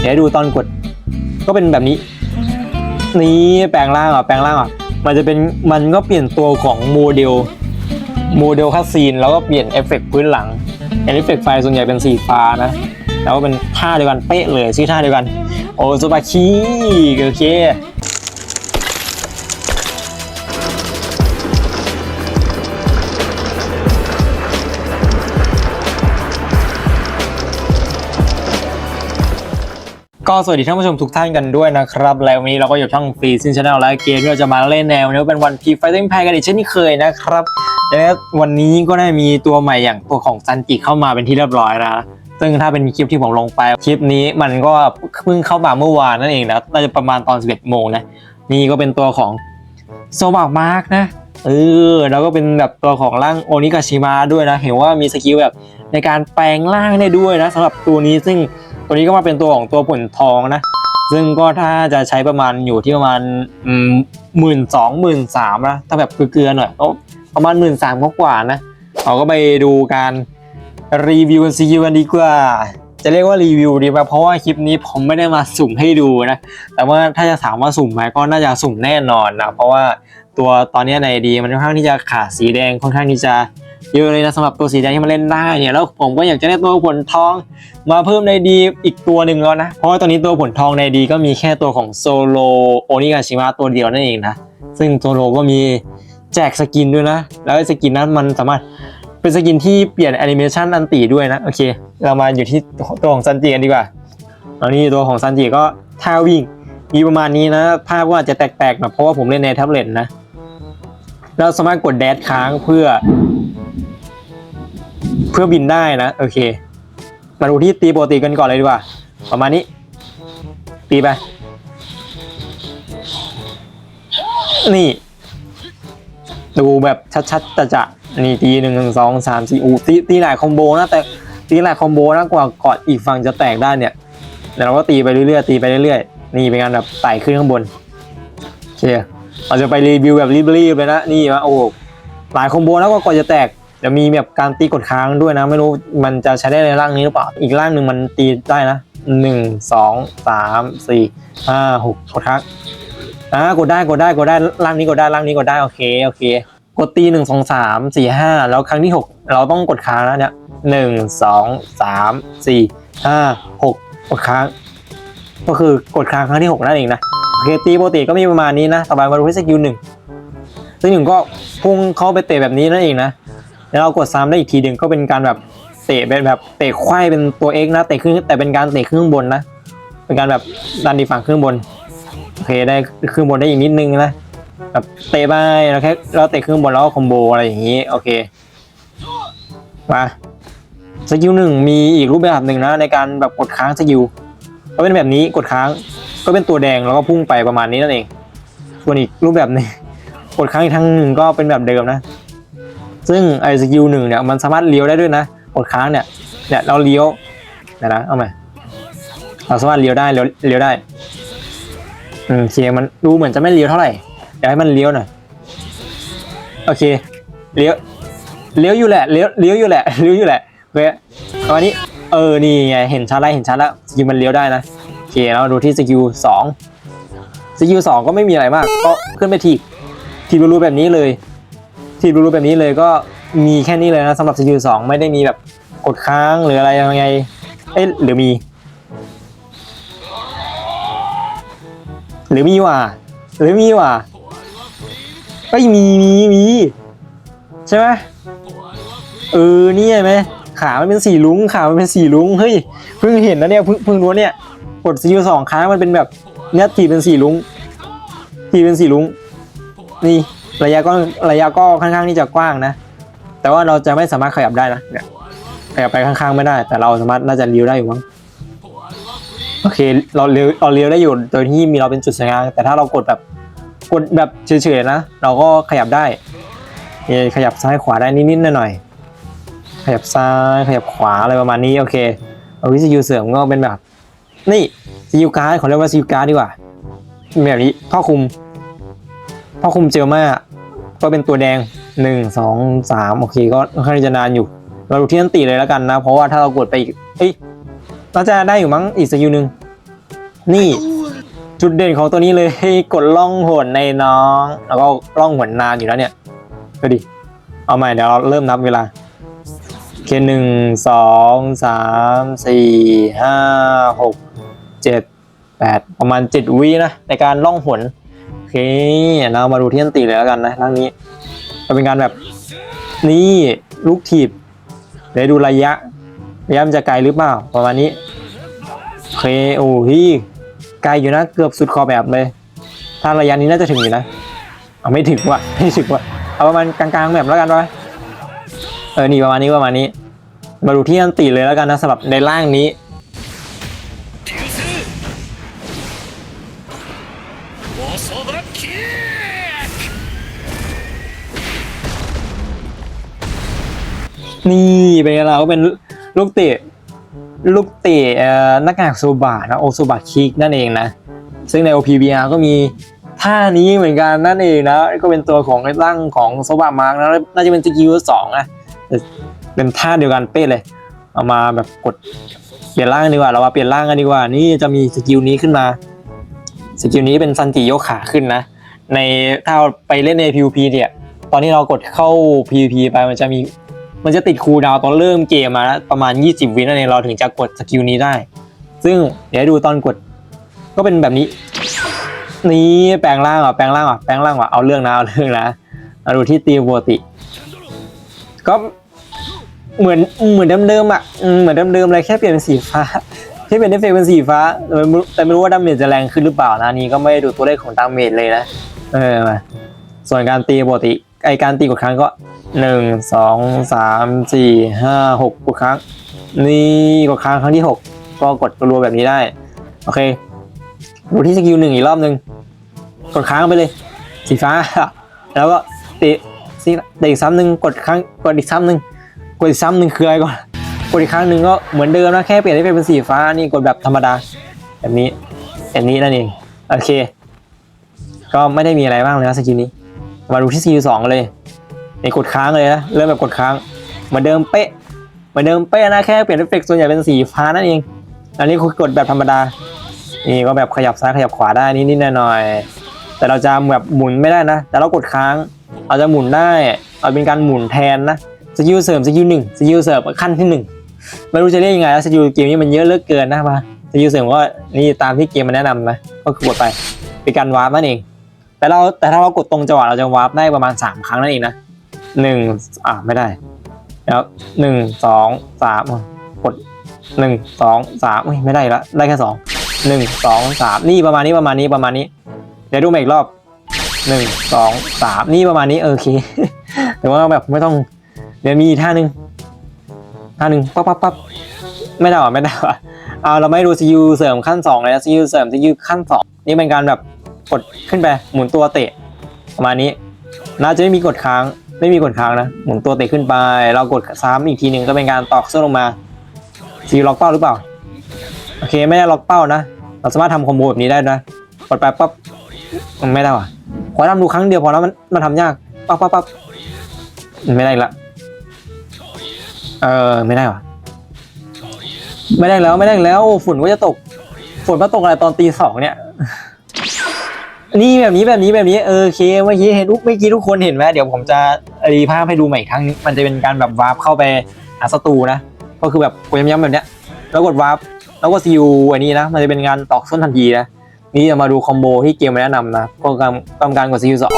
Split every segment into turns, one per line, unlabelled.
เดี๋ยวดูตอนกด ก็เป็นแบบนี้ นี่แปลงร่างอะแปลงร่างอะมันจะเป็นมันก็เปลี่ยนตัวของโมเดลโมเดลคัสซีนแล้วก็เปลี่ยนเอฟเฟกต์พื้นหลังเอฟเฟกต์ไฟส่วนใหญ่เป็นสีฟ้านะแล้วก็เป็นท่าเดียวกันเป๊ะเลยชื่อท่าเดียวกัน โอซูบาคิโอเค ก็สวัสดีท่านผู้ชมทุกท่านกันด้วยนะครับ แล้ววันนี้เราก็อยู่ช่องฟรีซินชาแนลและเกมที่เราจะมาเล่นแนวนี้เป็นวันพีไฟติ้งแพกันอีกเช่นเคยนะครับ และวันนี้ก็ได้มีตัวใหม่อย่างตัวของซันจิเข้ามาเป็นที่เรียบร้อยนะ ซึ่งถ้าเป็นคลิปที่ผมลงไปคลิปนี้มันก็เพิ่งเข้ามาเมื่อวานนั่นเองนะน่าจะประมาณตอน 11 โมงนะ นี่ก็เป็นตัวของโซบากมาร์กนะเออแล้วก็เป็นแบบตัวของร่างโอนิกาชิมะด้วยนะ เห็นว่ามีสกิลแบบในการแปลงร่างได้ด้วยนะสำหรับตัวนี้ซึ่ง ตัวนี้ก็มาเป็นตัวของตัวผลทองนะ ซึ่งก็ถ้าจะใช้ประมาณอยู่ที่ประมาณหมื่นสองหมื่นสามนะถ้าแบบเกลือๆหน่อยก็ประมาณหมื่นสามกว่านะเราก็ไปดูการรีวิวซีคิวกันดีกว่า จะเรียกว่ารีวิวดีไหมเพราะว่าคลิปนี้ผมไม่ได้มาสุ่มให้ดูนะ แต่ว่าถ้าจะถามว่าสุ่มไหมก็น่าจะสุ่มแน่นอนนะ เพราะว่าตัวตอนนี้ในดีมันค่อนข้างที่จะขาดสีแดงค่อนข้างที่จะ เยอะเลยนะสำหรับตัวสีแดงที่มันเล่นได้เนี่ยแล้วผมก็อยากจะได้ตัวผลทอง มาเพิ่มในดีอีกตัวหนึ่งแล้วนะเพราะว่าตอนนี้ตัวผลทองในดีก็มีแค่ตัวของโซโลโอนิกาชิมะตัวเดียวนั่นเองนะซึ่งโซโลก็มีแจกสกินด้วยนะ แล้วสกินนั้นมันสามารถเป็นสกินที่เปลี่ยนแอนิเมชันอันตีด้วยนะโอเค เรามาอยู่ที่ตัวของซันจิกันดีกว่าตอนนี้ตัวของซันจิก็ท่าวิ่งมีประมาณนี้นะ ภาพก็อาจจะแตกๆนะเพราะว่าผมเล่นในแท็บเล็ตนะเราสามารถกดแดชค้างเพื่อ เพื่อบินได้นะ โอเค มาดูที่ตีปกติกันก่อนเลยดีกว่า ประมาณนี้ ตีไป นี่ ดูแบบชัดๆจะจะนี่ตีหนึ่งหนึ่งสองสามสี่อูตีตีหลายคอมโบนะแต่ตีหลายคอมโบนะกว่ากอนอีกฝั่งจะแตกได้เนี่ยเดี๋ยวเราก็ตีไปเรื่อยๆตีไปเรื่อยๆนี่เป็นการแบบไต่ขึ้นข้างบนโอเคเราจะไปรีวิวแบบรีบๆเลยนะนี่มาโอ้หลายคอมโบแล้วก็ก่อนจะแตก เดี๋ยวมีแบบการตีกดค้างด้วยนะ ไม่รู้มันจะใช้ได้ในร่างนี้หรือเปล่า อีกร่างหนึ่งมันตีได้นะหนึ่งสองสามสี่ห้าหกกดค้างอ่ากดได้กดได้กดได้ร่างนี้กดได้ร่างนี้กดได้โอเคโอเค กดตีหนึ่งสองสามสี่ห้าแล้วครั้งที่หกเราต้องกดค้างแล้วเนี่ยหนึ่งสองสามสี่ห้าหกกดค้าง ก็คือกดค้างครั้งที่หกนั่นเองนะโอเคตีปกติก็มีประมาณนี้นะต่อไปมาดูที่สกิลหนึ่งซึ่งหนึ่งก็พุ่งเข้าไปเตะแบบนี้นั่นเองนะ แล้วเรากดซ้ำได้อีกทีหนึ่งก็เป็นการแบบเตะเป็นแบบเตะไขว้เป็นตัว X นะเตะขึ้นแต่เป็นการเตะขึ้นบนนะ เป็นการแบบดันดีฝั่งขึ้นบนโอเคได้ขึ้นบนได้อีกนิดนึงนะแบบเตะไปแล้วแค่เราเตะขึ้นบนแล้วก็คอมโบอะไรอย่างนี้โอเคมาสกิลหนึ่งมีอีกรูปแบบหนึ่งนะในการแบบกดค้างสกิลก็เป็นแบบนี้กดค้างก็เป็นตัวแดงแล้วก็พุ่งไปประมาณนี้นั่นเองส่วนอีกรูปแบบหนึงกดค้างอีกทั้งหนึ่งก็เป็นแบบเดิมนะ ซึ่งไอ้สกิลหนึ่งเนี่ยมันสามารถเลี้ยวได้ด้วยนะกดค้างเนี่ยเนี่ยเราเลี้ยวนะเอาใหมเราสามารถเลี้ยวได้เลี้ยวเลี้ยวได้อืมโอเคมันดูเหมือนจะไม่เลี้ยวเท่าไหร่เดี๋ยวให้มันเลี้ยวหน่อยโอเคเลี้ยวเลี้ยวอยู่แหละเลี้ยวเลี้ยวอยู่แหละเลี้ยวอยู่แหละโอเคประมาณนี้เออนี่ไงเห็นชัดแล้วเห็นชัดแล้วสกิลมันเลี้ยวได้นะโอเคเราดูที่สกิลสองสกิลสองก็ไม่มีอะไรมาก ก็ขึ้นไปทีบทีบรูแบบนี้เลย ทีบรูๆแบบนี้เลยก็มีแค่นี้เลยนะสำหรับสกิลสองไม่ได้มีแบบกดค้างหรืออะไรยังไง เอ๊ะหรือมี หรือมีว่ะหรือมีว่ะเอ้ยมีมีมีใช่ไหมเออนี่เห็นไหมขามันเป็นสีลุงขามันเป็นสีลุงเฮ้ยเพิ่งเห็นนะเนี่ยเพิ่งเพิ่งรู้เนี่ยกดสกิลสองครั้งมันเป็นแบบเนี่ยทีเป็นสีลุงทีเป็นสีลุงนี่ ระยะก็ระยะก็ค่อนข้างที่จะกว้างนะ แต่ว่าเราจะไม่สามารถขยับได้นะเนี่ยขยับไปข้างๆไม่ได้ แต่เราสามารถน่าจะเลี้ยวได้อยู่มั้งโอเคเราเลี้ยวเราเลี้ยวได้อยู่โดยที่มีเราเป็นจุดสงกลางแต่ถ้าเรากดแบบกดแบบเฉยๆนะ เราก็ขยับได้เอ่อขยับซ้ายขวาได้นิดๆหน่อยๆขยับซ้ายขยับขวาอะไรประมาณนี้โอเคเอาวิสยูเสริมก็เป็นแบบ นี่ซียูการ์ดขอเรียกว่าซียูการ์ดดีกว่าแบบนี้ข้อคุมพ่อคุมเจลมา ก็เป็นตัวแดงหนึ่งสองสามโอเค ก็ค่อนข้างจะนานอยู่ เราดูที่นันตีเลยแล้วกันนะ เพราะว่าถ้าเรากดไปอีกเอ้ยน่าจะได้อยู่มั้งอีกสกิลหนึ่งนี่ จุดเด่นของตัวนี้เลยกดล่องหนในน้อง แล้วก็ล่องหนนานอยู่แล้วเนี่ยดูดิเอาใหม่เดี๋ยวเราเริ่มนับเวลาโอเคหนึ่งสองสามสี่ห้าหกเจ็ดแปดประมาณเจ็ดวินะในการล่องหน เคเรามาดูที่อันตีเลยแล้วกันนะครั้งนี้จะเป็นการแบบนี่ลูกถีบเดี๋ยวดูระยะระยะมันจะไกลหรือเปล่าประมาณนี้โอเคโอ้ฮีไกลอยู่นะเกือบสุดขอบแบบเลย ถ้าระยะนี้น่าจะถึงอยู่นะเอาไม่ถึงว่ะไม่ถึงว่ะเอาประมาณกลางๆแบบแล้วกันวะเออนี่ประมาณนี้ประมาณนี้ มาดูที่อันติเลยแล้วกันนะสำหรับในร่างนี้ นี่เป็นไงเราก็เป็นลูกเตะลูกเตะหน้ากากโซบะนะโอโซบะคิกนั่นเองนะ ซึ่งใน OPBR ก็มีท่านี้เหมือนกันนั่นเองนะ ก็เป็นตัวของร่างของโซบะมาร์กนะน่าจะเป็นสกิลสองนะเป็นท่าเดียวกันเป๊ะเลย เอามาแบบกดเปลี่ยนร่างดีกว่า เรามาเปลี่ยนร่างกันดีกว่า นี่จะมีสกิลนี้ขึ้นมาสกิลนี้เป็นซันจิโยกขาขึ้นนะ ในถ้าเราไปเล่นใน PVP เนี่ย ตอนที่เรากดเข้า PVP ไปมันจะมี มันจะติดคูลดาวตอนเริ่มเกมมาแล้วประมาณ 20 วินั่นเองเราถึงจะกดสกิลนี้ได้ ซึ่งเดี๋ยวดูตอนกดก็เป็นแบบนี้ นี่แปลงร่างอะแปลงร่างอะแปลงร่างอะเอาเรื่องนะเอาเรื่องนะมาดูที่ตีปกติ ก็เหมือนเหมือนเดิมๆอะอืมเหมือนเดิมๆเลยแค่เปลี่ยนเป็นสีฟ้าแค่เปลี่ยนเอฟเฟกเป็นสีฟ้าแต่ไม่รู้ว่าดาเมจจะแรงขึ้นหรือเปล่านะนนี้ก็ไม่ได้ดูตัวเลขของดาเมจเลยนะเออส่วนการตีปกติ ไอการตีกดครั้งก็หนึ่งสองสามสี่ห้าหกกดครั้งนี่กดครั้งครั้งที่หกก็กดรัวแบบนี้ได้ โอเค ดูที่สกิลหนึ่งอีกรอบหนึ่งกดค้างไปเลย สีฟ้า แล้วก็เตะสีเตะอีกซ้ำหนึ่งกดครั้งกดอีกซ้ำหนึ่งกดอีกซ้ำหนึ่งคืออะไรก่อนกดอีกครั้งหนึ่งก็เหมือนเดิมนะแค่เปลี่ยนให้เป็นสีฟ้านี่กดแบบธรรมดา แบบนี้แบบนี้นั่นเองโอเค ก็ไม่ได้มีอะไรบ้างเลยนะสกิลนี้ มาดูที่สกิลสองเลยนี่กดค้างเลยนะเริ่มแบบกดค้างเหมือนเดิมเป๊ะเหมือนเดิมเป๊ะนะแค่เปลี่ยนเอฟเฟกต์ส่วนใหญ่เป็นสีฟ้านั่นเอง อันนี้คือกดแบบธรรมดานี่ก็แบบขยับซ้ายขยับขวาได้นิดๆหน่อยๆแต่เราจะแบบหมุนไม่ได้นะ แต่เรากดค้างเราจะหมุนได้เอาเป็นการหมุนแทนนะสกิลเสริมสกิลหนึ่งสกิลเสริมขั้นที่หนึ่งไม่รู้จะเรียกยังไงแล้วสกิลเกมนี้มันเยอะเลือเกินนะมาสกิลเสริมก็นี่ตามที่เกมมันแนะนำนะก็คือกดไปเป็นการวาร์ปนั่นเอง แต่เราแต่ถ้าเรากดตรงจังหวะเราจะวาร์ปได้ประมาณสามครั้งนั่นเองนะหนึ่งอ่าไม่ได้ แล้วหนึ่งสองสามกดหนึ่งสองสามอุ๊ยไม่ได้ละได้แค่สองหนึ่งสองสามนี่ประมาณนี้ประมาณนี้ประมาณนี้ เดี๋ยวดูใหม่อีกรอบหนึ่งสองสามนี่ประมาณนี้เออโอเคแต่ว่าแบบไม่ต้อง เดี๋ยวมีอีกท่าหนึ่งท่าหนึ่งปั๊บปั๊บปั๊บไม่ได้หรอไม่ได้หรอเอาเราไม่ดูซียูเสริมขั้นสองเลยนะซียูเสริมซียูขั้นสองนี่เป็นการแบบ กดขึ้นไปหมุนตัวเตะประมาณนี้น่าจะไม่มีกดค้างไม่มีกดค้างนะหมุนตัวเตะขึ้นไป เรากดซ้ำอีกทีหนึ่งก็เป็นการตอกเส้นลงมาซีล็อกเป้าหรือเปล่าโอเคไม่ได้ล็อกเป้านะ เราสามารถทำคอมโบแบบนี้ได้นะกดไปปั๊บมันไม่ได้ว่ะขอทำดูครั้งเดียวพอแล้วมันมันทำยากปั๊บปั๊บปั๊บไม่ได้ละเออไม่ได้ว่ะไม่ได้แล้วไม่ได้แล้ว ฝุ่นก็จะตก ฝุ่นมาตกอะไรตอนตีสองเนี่ย นี่แบบนี้แบบนี้แบบนี้เออโอเคเมื่อกี้เห็นทุกเมื่อกี้ทุกคนเห็นไหมเดี๋ยวผมจะรีภาพให้ดูใหม่อีกครั้งนึงมันจะเป็นการแบบวาร์ปเข้าไปหาศัตรูนะก็คือแบบกดย้ำๆแบบเนี้ยแล้วกดวาร์ปแล้วก็ซีอูอันนี้นะ มันจะเป็นการตอกส้นทันทีนะนี่จะมาดูคอมโบที่เกมมันแนะนำนะก็กำกำการกดซีอูสอง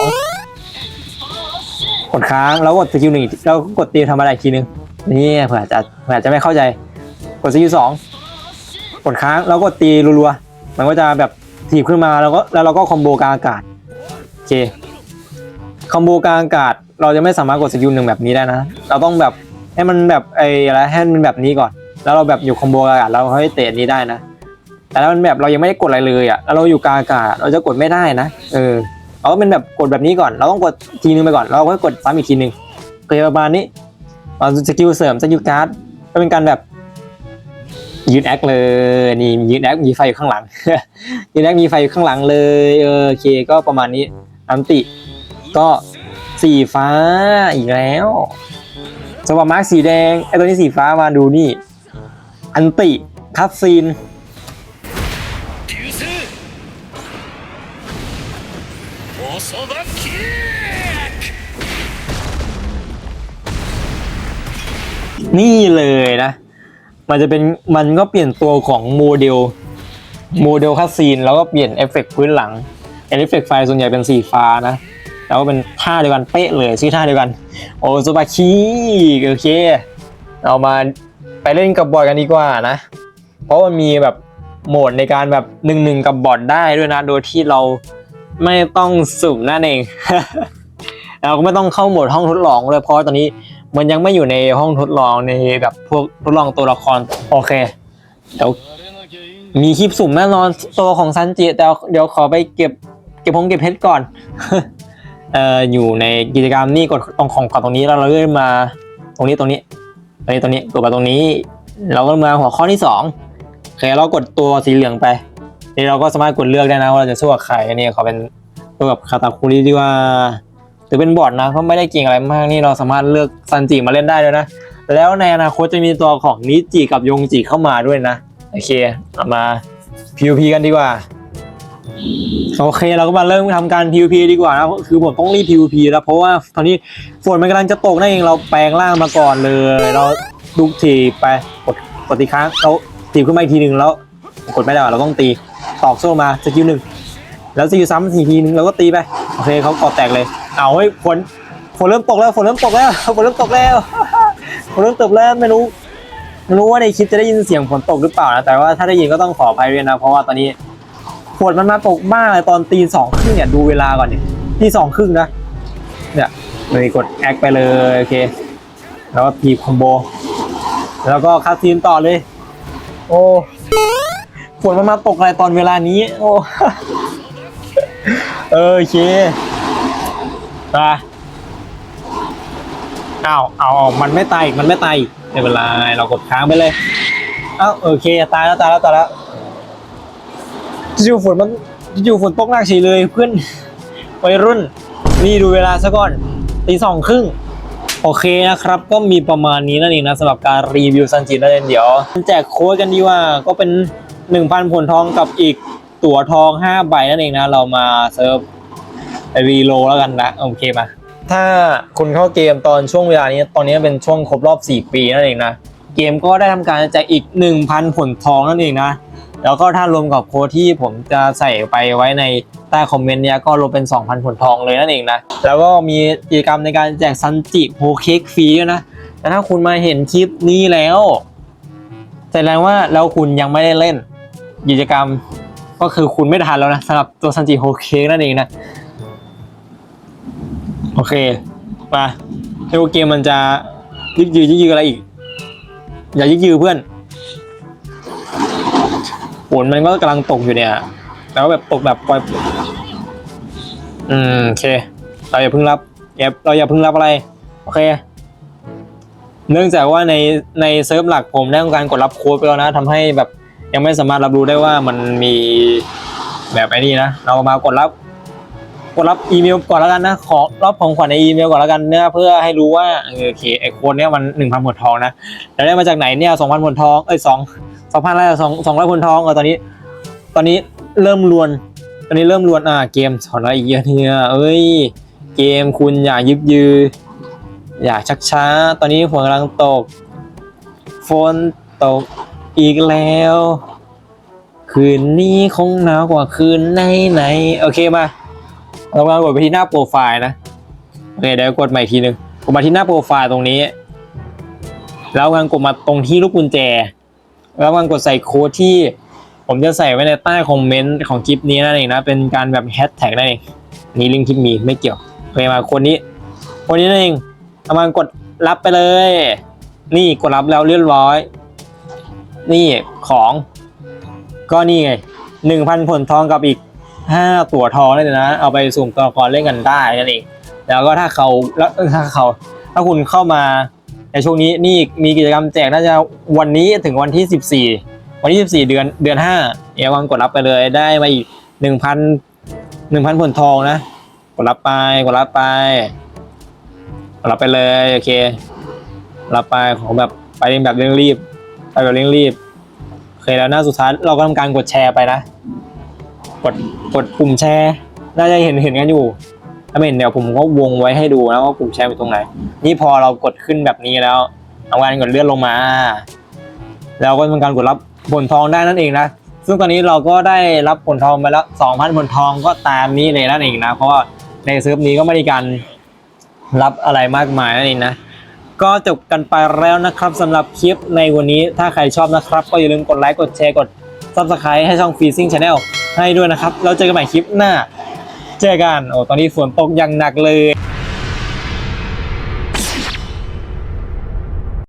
กดค้างแล้วกดสกิลหนึ่งแล้วก็กดตีธรรมดาอีกทีนึงนี่เผื่อจะเผื่อจะไม่เข้าใจ กดสกิลสองกดค้างแล้วกดตีรัวๆมันก็จะแบบ ถีบขึ้นมาแล้วก็แล้วเราก็คอมโบกลางอากาศโอเคคอมโบกลางอากาศ เราจะไม่สามารถกดสกิลหนึ่งแบบนี้ได้นะ เราต้องแบบให้มันแบบไอ้อะไรให้มันแบบนี้ก่อน แล้วเราแบบอยู่คอมโบกลางอากาศเราค่อยเตะนี้ได้นะ แต่ถ้ามันแบบเรายังไม่ได้กดอะไรเลยอะแล้วเราอยู่กลางอากาศเราจะกดไม่ได้นะ เออเราก็เป็นแบบกดแบบนี้ก่อน เราต้องกดทีนึงไปก่อนแล้วเราก็กดซ้ำอีกทีนึงโอเคประมาณนี้เอาสกิลเสริมสกิลการ์ดก็เป็นการแบบ ยืนแอคเลยนี่ยืนแอคมีไฟอยู่ข้างหลัง ยืนแอคมีไฟอยู่ข้างหลังเลยเออโอเคก็ประมาณนี้อันติ ก็สีฟ้าอีกแล้วสวัสดิ์มาร์คสีแดงไอตัวนี้สีฟ้ามาดูนี่ อันติคัสซีนนี่เลยนะ มันจะเป็นมันก็เปลี่ยนตัวของโมเดลโมเดลคัสซีนแล้วก็เปลี่ยนเอฟเฟกต์พื้นหลังเอฟเฟกต์ไฟส่วนใหญ่เป็นสีฟ้านะ แล้วก็เป็นท่าเดียวกันเป๊ะเลยชื่อท่าเดียวกัน โอโซบาคิโอเคเรามาไปเล่นกับบอร์ดกันดีกว่านะ เพราะมันมีแบบโหมดในการแบบหนึ่งหนึ่งกับบอดได้ด้วยนะ โดยที่เราไม่ต้องสุ่มนั่นเองเราก็ไม่ต้องเข้าโหมดห้องทดลองเลยเพราะตอนนี้ มันยังไม่อยู่ในห้องทดลองในแบบพวกทดลองตัวละคร โอเคเดี๋ยวมีคลิปสุ่มแน่นอนตัวของซันจิแต่เดี๋ยวขอไปเก็บเก็บพงเก็บเพชรก่อนเอ่ออยู่ในกิจกรรมนี่กดตรงของก่อตรงนี้แล้วเราเลื่อนมา ตรงนี้ตรงนี้ตรงนี้ตรงนี้กดมาตรงนี้ เราก็มาหัวข้อที่สองโอเคเรากดตัวสีเหลืองไปนี่เราก็สามารถกดเลือกได้นะว่าเราจะสู้กับใครอันนี้ขอเป็นตัวกับคาตาคุริดีกว่า หรือเป็นบอร์ดนะก็ไม่ได้เก่งอะไรมากนี่เราสามารถเลือกซันจิมาเล่นได้ด้วยนะ แล้วในอนาคตจะมีตัวของนิจิกับยงจิเข้ามาด้วยนะ โอเคเอามา PVP กันดีกว่า โอเคเราก็มาเริ่มทำการ PVP ดีกว่านะคือผมต้องรีบ PVP แล้วเพราะว่าตอนนี้ฝนมันกำลังจะตกนั่นเองเราแปลงร่างมาก่อนเลย เราลุกถีบไปกดกดตีค้างเราถีบขึ้นมาอีกทีหนึ่งแล้วกดไม่ได้เราต้องตีตอกโซ่มาสกิลหนึ่งแล้วสกิลซ้ำสี่ทีหนึ่งเราก็ตีไปโอเคเขากอดแตกเลย เอาเฮ้ยฝนฝนเริ่มตกแล้วฝนเริ่มตกแล้วฝนเริ่มตกแล้วฝนเริ่มตกแล้วไม่รู้ไม่รู้ว่าในคลิปจะได้ยินเสียงฝนตกหรือเปล่านะแต่ว่าถ้าได้ยินก็ต้องขออภัยด้วยนะ เพราะว่าตอนนี้ฝนมันมาตกมากเลยตอนตีสองครึ่งเนี่ยดูเวลาก่อนเนี่ยตีสองครึ่งนะเนี่ยเลยกดแอคไปเลยโอเคแล้วก็ทีคอมโบ แล้วก็คาซีนต่อเลย โอ้ฝนมันมาตกอะไรตอนเวลานี้ โอ้เออโอเค ไปอ้าวเอาเอามันไม่ตายอีกมันไม่ตายอีกไม่เป็นไรเรากดค้างไปเลยเอ้าโอเคตายแล้วตายแล้วตายแล้วจู่ฝนมันจู่ฝนตกหนักเฉยเลยเพื่อนวัยรุ่นนี่ดูเวลาซะก่อนตีสองครึ่งโอเคนะครับ ก็มีประมาณนี้นั่นเองนะสำหรับการรีวิวซันจินั่นเองเดี๋ยวแจกโค้ดกันดีว่าก็เป็น 1,000ผลทองกับอีกตั๋วทอง 5 ใบนั่นเองนะ เรามาเซิร์ฟ รีโลแล้วกันนะ โอเคมา ถ้าคุณเข้าเกมตอนช่วงเวลานี้ ตอนนี้เป็นช่วงครบรอบ 4 ปีนั่นเองนะ เกมก็ได้ทำการแจกอีก 1,000 ผลทองนั่นเองนะ แล้วก็ถ้ารวมกับโค้ดที่ผมจะใส่ไปไว้ในใต้คอมเมนต์เนี้ยก็รวมเป็น 2,000 ผลทองเลยนั่นเองนะ แล้วก็มีกิจกรรมในการแจกซันจิโฮเค้กฟรีด้วยนะ แต่ถ้าคุณมาเห็นคลิปนี้แล้วแสดงว่าแล้วคุณยังไม่ได้เล่นกิจกรรมก็คือคุณไม่ทันแล้วนะสำหรับตัวซันจิโฮเค้กนั่นเองนะ โอเคมาเอวเกมมันจะยึกยือยึกยืออะไรอีก อย่ายึกยือเพื่อนฝนมันก็กำลังตกอยู่เนี่ย แล้วแบบตกแบบปล่อยอืมโอเค เราอย่าเพิ่งรับอย่าเราอย่าเพิ่งรับอะไร โอเค เนื่องจากว่าในในเซิร์ฟหลักผมได้ทำการกดรับโค้ดไปแล้วนะทำให้แบบยังไม่สามารถรับรู้ได้ว่ามันมีแบบไอ้นี่นะ เรามากดรับ กดรับอีเมลก่อนแล้วกันนะ ขอรับของขวัญในอีเมลก่อนแล้วกันเนี่ยเพื่อให้รู้ว่าเออโอเคไอ้โค้ดเนี้ยมันหนึ่งพันผลทองนะแล้วได้มาจากไหนเนี่ยสองพันผลทองเอ้ยสองสองพันอะไรสองสองร้อยผลทองเออตอนนี้ ตอนนี้เริ่มรวน ตอนนี้เริ่มรวนอ่าเกมสอนอะไรอีกเยอะเนี่ยเอ้ยเกมคุณอย่ายึกยือ อย่าชักช้า ตอนนี้ฝนกำลังตกฝนตกอีกแล้ว คืนนี้คงหนาวกว่าคืนไหนไหนๆโอเคมา เรามากดไปที่หน้าโปรไฟล์นะโอเคเดี๋ยวกดใหม่อีกทีหนึ่งกดมาที่หน้าโปรไฟล์ตรงนี้ แล้วกำลังกดมาตรงที่ลูกกุญแจ แล้วกำลังกดใส่โค้ดที่ ผมจะใส่ไว้ในใต้คอมเมนต์ของคลิปนี้นั่นเองนะเป็นการแบบแฮชแท็กนั่นเองนี่ลิงก์คลิปมีไม่เกี่ยวโอเคมาคนนี้ คนนี้นั่นเองเอามากดรับไปเลย นี่กดรับแล้วเรียบร้อย นี่ของ ก็นี่ไงหนึ่งพันผลทองกับอีก ห้าตัวทองนั่นเองนะ เอาไปสุ่มตัวละครเล่นกันได้นั่นเองแล้วก็ถ้าเขาแล้วถ้าเขาถ้าคุณเข้ามาในช่วงนี้นี่มีกิจกรรมแจกน่าจะวันนี้ถึงวันที่สิบสี่วันที่สิบสี่เดือนเดือนห้าเอวังกดรับไปเลยได้มาอีกหนึ่งพันหนึ่งพันผลทองนะ กดรับไปกดรับไปกดรับไปเลยโอเครับไปของแบบไปแบบเร่งรีบไปแบบเร่งรีบโอเคแล้วหน้าสุดท้ายเราก็ทำการกดแชร์ไปนะ กดกดปุ่มแชร์น่าจะเห็นเห็นกันอยู่ถ้าไม่เห็นเดี๋ยวผมก็วงไว้ให้ดูนะว่าปุ่มแชร์อยู่ตรงไหน นี่พอเรากดขึ้นแบบนี้แล้วทำงานกดเลื่อนลงมา แล้วก็เป็นการกดรับผลทองได้นั่นเองนะ ซึ่งตอนนี้เราก็ได้รับผลทองไปแล้ว2,000ผลทองก็ตามนี้เลยนั่นเองนะ เพราะว่าในเซิร์ฟนี้ก็ไม่ได้การรับอะไรมากมายนั่นเองนะ ก็จบกันไปแล้วนะครับสำหรับคลิปในวันนี้ ถ้าใครชอบนะครับ ก็อย่าลืมกดไลค์ กดแชร์ กด ซับสไครต์ให้ช่อง Freezing Channel ให้ด้วยนะครับ แล้วเจอกันใหม่คลิปหน้า เจอกัน โอ้ ตอนนี้ฝนตกอย่างหนักเลย